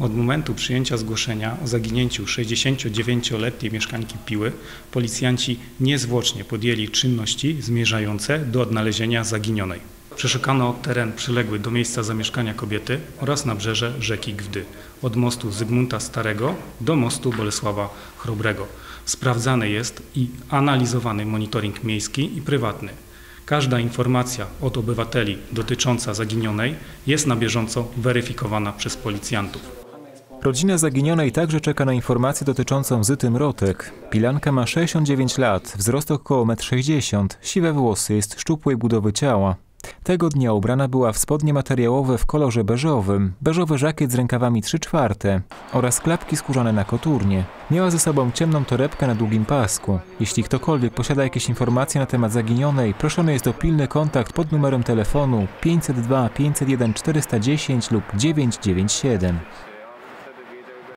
Od momentu przyjęcia zgłoszenia o zaginięciu 69-letniej mieszkanki Piły policjanci niezwłocznie podjęli czynności zmierzające do odnalezienia zaginionej. Przeszukano teren przyległy do miejsca zamieszkania kobiety oraz nabrzeże rzeki Gwdy, od mostu Zygmunta Starego do mostu Bolesława Chrobrego. Sprawdzany jest i analizowany monitoring miejski i prywatny. Każda informacja od obywateli dotycząca zaginionej jest na bieżąco weryfikowana przez policjantów. Rodzina zaginionej także czeka na informację dotyczącą Zyty Mrotek. Pilanka ma 69 lat, wzrost około 1,60 m, siwe włosy, jest szczupłej budowy ciała. Tego dnia ubrana była w spodnie materiałowe w kolorze beżowym, beżowy żakiet z rękawami 3 czwarte oraz klapki skórzane na koturnie. Miała ze sobą ciemną torebkę na długim pasku. Jeśli ktokolwiek posiada jakieś informacje na temat zaginionej, proszony jest o pilny kontakt pod numerem telefonu 502 501 410 lub 997.